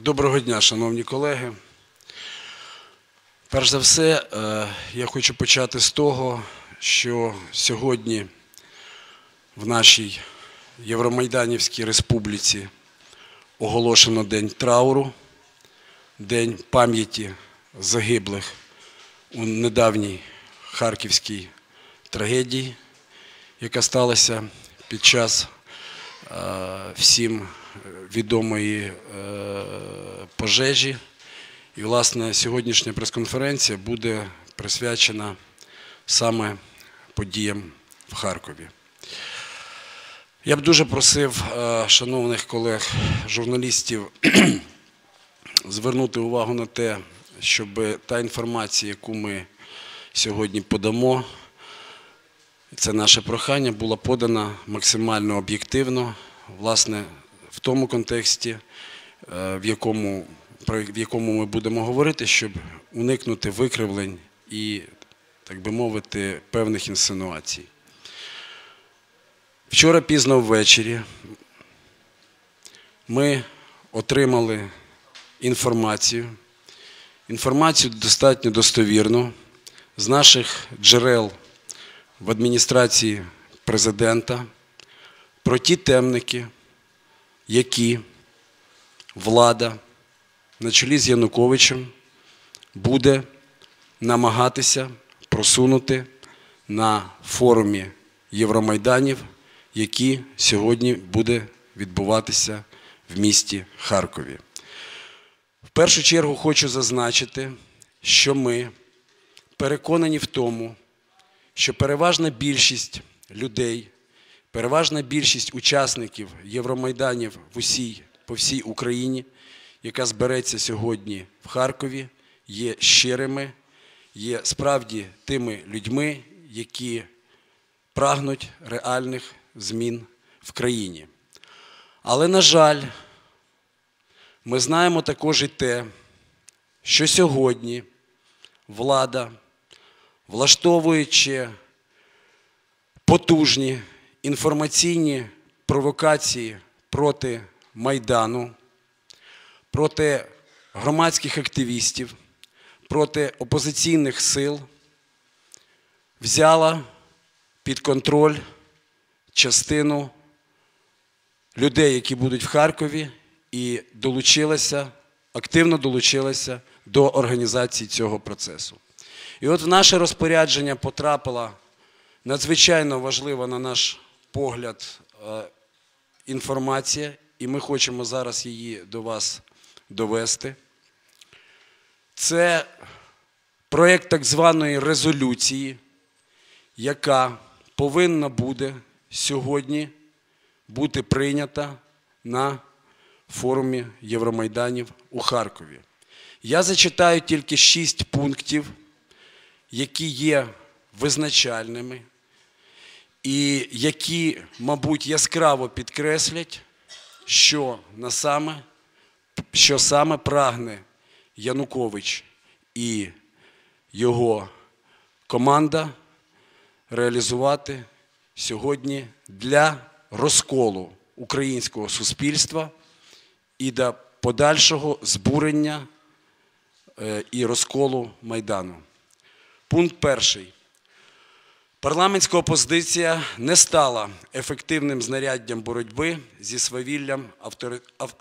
Доброго дня, шановні колеги. Перш за все, е, я хочу почати з того, що сьогодні в нашій Євромайданівській республіці оголошено День трауру, День пам'яті загиблих у недавній харківській трагедії, яка сталася під час е, всім відомої е, пожежі. І, власне, сьогоднішня прес-конференція буде присвячена саме подіям в Харкові. Я б дуже просив е, шановних колег журналістів звернути увагу на те, щоб та інформація, яку ми сьогодні подамо, це наше прохання, була подана максимально об'єктивно, власне, в тому контексті, е, в якому, про- якому ми будемо говорити, щоб уникнути викривлень і, так би мовити, певних інсинуацій. Вчора пізно ввечері ми отримали інформацію, інформацію достатньо достовірну з наших джерел в адміністрації президента про ті темники, які влада на чолі з Януковичем буде намагатися просунути на форумі Євромайданів, які сьогодні буде відбуватися в місті Харкові. В першу чергу хочу зазначити, що ми переконані в тому, що переважна більшість людей, переважна більшість учасників Євромайданів в усій, по всій Україні, яка збереться сьогодні в Харкові, є щирими, є справді тими людьми, які прагнуть реальних змін в країні. Але, на жаль, ми знаємо також і те, що сьогодні влада, влаштовуючи потужні інформаційні провокації проти Майдану, проти громадських активістів, проти опозиційних сил, взяла під контроль частину людей, які будуть в Харкові, і долучилася, активно долучилася до організації цього процесу. І от в наше розпорядження потрапила надзвичайно важлива, на наш погляд, е, інформація, і ми хочемо зараз її до вас довести. Це проєкт так званої резолюції, яка повинна буде сьогодні бути прийнята на форумі Євромайданів у Харкові. Я зачитаю тільки шість пунктів, які є визначальними і які, мабуть, яскраво підкреслять, що, на саме, що саме прагне Янукович і його команда реалізувати сьогодні для розколу українського суспільства і до подальшого збурення е, і розколу Майдану. Пункт перший. Парламентська опозиція не стала ефективним знаряддям боротьби зі свавіллям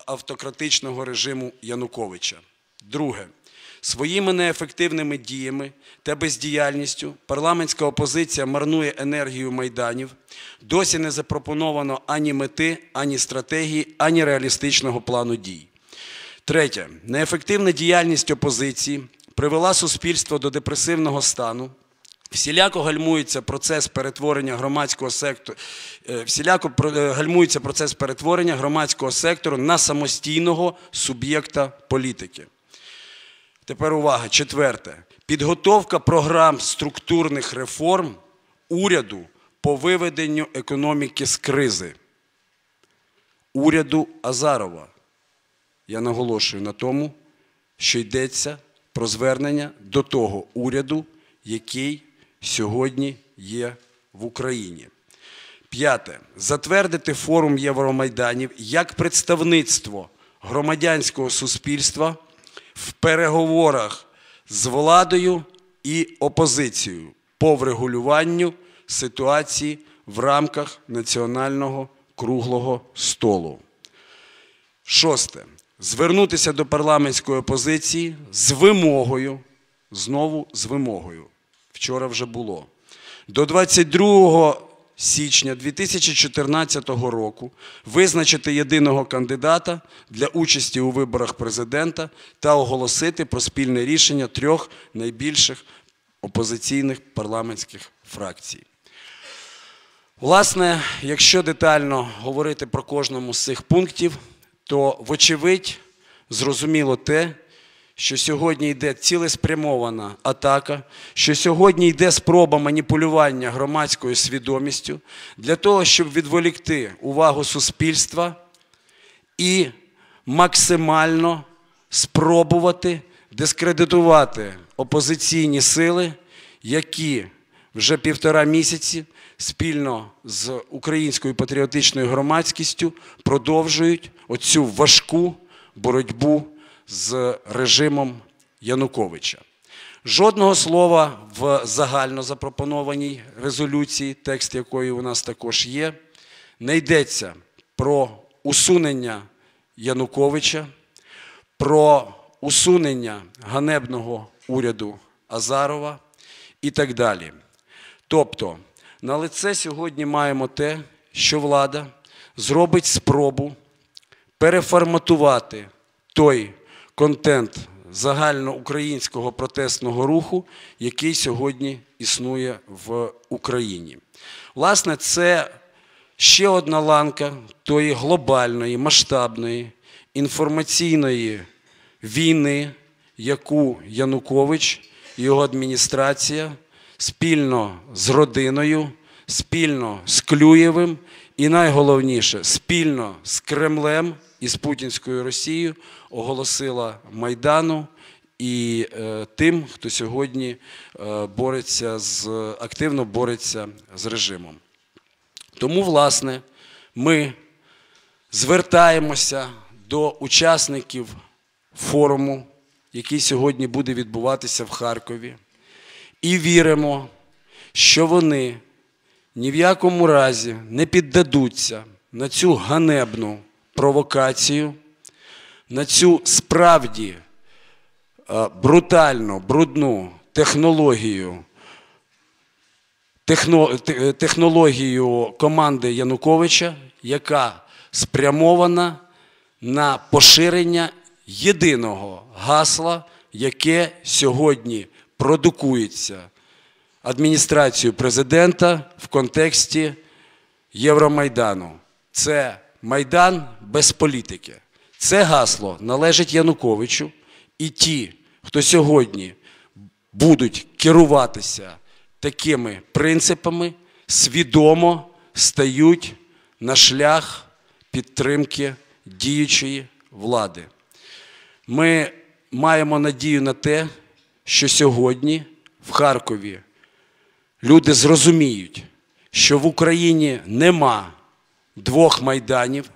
автократичного режиму Януковича. Друге. Своїми неефективними діями та бездіяльністю парламентська опозиція марнує енергію майданів. Досі не запропоновано ані мети, ані стратегії, ані реалістичного плану дій. Третє. Неефективна діяльність опозиції привела суспільство до депресивного стану. Всіляко гальмується процес перетворення громадського сектору, е, всіляко е, гальмується процес перетворення громадського сектору на самостійного суб'єкта політики. Тепер увага. Четверте. Підготовка програм структурних реформ уряду по виведенню економіки з кризи. Уряду Азарова. Я наголошую на тому, що йдеться про звернення до того уряду, який сьогодні є в Україні. П'яте. Затвердити форум Євромайданів як представництво громадянського суспільства в переговорах з владою і опозицією по врегулюванню ситуації в рамках національного круглого столу. Шосте. Звернутися до парламентської опозиції з вимогою, знову з вимогою. Вчора вже було. До 22 січня 2014 року визначити єдиного кандидата для участі у виборах президента та оголосити про спільне рішення трьох найбільших опозиційних парламентських фракцій. Власне, якщо детально говорити про кожному з цих пунктів, то, вочевидь, зрозуміло те, що сьогодні йде цілеспрямована атака, що сьогодні йде спроба маніпулювання громадською свідомістю для того, щоб відволікти увагу суспільства і максимально спробувати дискредитувати опозиційні сили, які вже півтора місяці спільно з українською патріотичною громадськістю продовжують оцю важку боротьбу з режимом Януковича. Жодного слова в загально запропонованій резолюції, текст якої у нас також є, не йдеться про усунення Януковича, про усунення ганебного уряду Азарова і так далі. Тобто, на лице сьогодні маємо те, що влада зробить спробу переформатувати той контент загальноукраїнського протестного руху, який сьогодні існує в Україні. Власне, це ще одна ланка тої глобальної, масштабної інформаційної війни, яку Янукович і його адміністрація спільно з родиною, спільно з Клюєвим і найголовніше спільно з Кремлем і з Путінською Росією оголосила Майдану і е, тим, хто сьогодні е, бореться з активно бореться з режимом. Тому, власне, ми звертаємося до учасників форуму, який сьогодні буде відбуватися в Харкові, і віримо, що вони ні в якому разі не піддадуться на цю ганебну провокацію, на цю справді е, брутальну, брудну технологію, технологію команди Януковича, яка спрямована на поширення єдиного гасла, яке сьогодні продукується адміністрацією президента в контексті Євромайдану. Це Майдан без політики. Це гасло належить Януковичу і ті, хто сьогодні будуть керуватися такими принципами, свідомо стають на шлях підтримки діючої влади. Ми маємо надію на те, що сьогодні в Харкові люди зрозуміють, що в Україні нема двох майданів,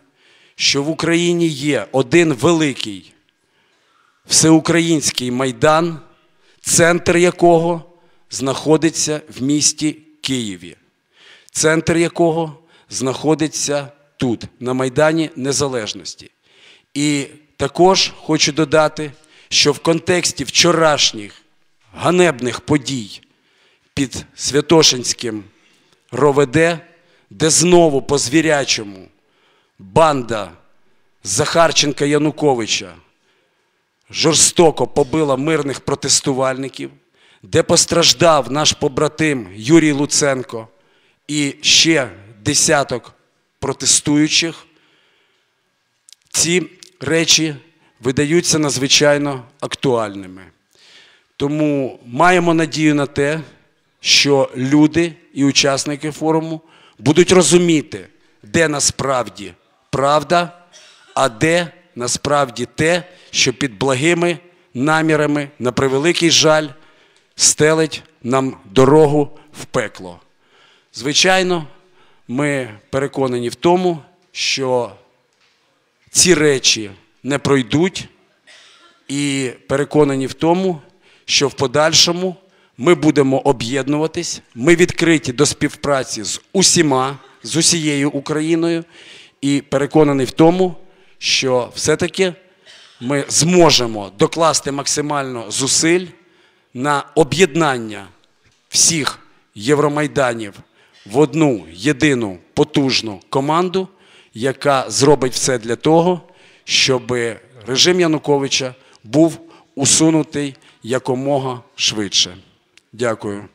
що в Україні є один великий всеукраїнський майдан, центр якого знаходиться в місті Києві, центр якого знаходиться тут, на Майдані Незалежності. І також хочу додати, що в контексті вчорашніх ганебних подій під Святошинським РОВД, де знову по звірячому банда Захарченка Януковича жорстоко побила мирних протестувальників, де постраждав наш побратим Юрій Луценко і ще десяток протестуючих, ці речі видаються надзвичайно актуальними. Тому маємо надію на те, що люди і учасники форуму будуть розуміти, де насправді правда, а де насправді те, що під благими намірами, на превеликий жаль, стелить нам дорогу в пекло. Звичайно, ми переконані в тому, що ці речі не пройдуть і переконані в тому, що в подальшому ми будемо об'єднуватись. Ми відкриті до співпраці з усіма, з усією Україною, і переконаний в тому, що все-таки ми зможемо докласти максимально зусиль на об'єднання всіх Євромайданів в одну єдину потужну команду, яка зробить все для того, щоб режим Януковича був усунутий якомога швидше. Дякую.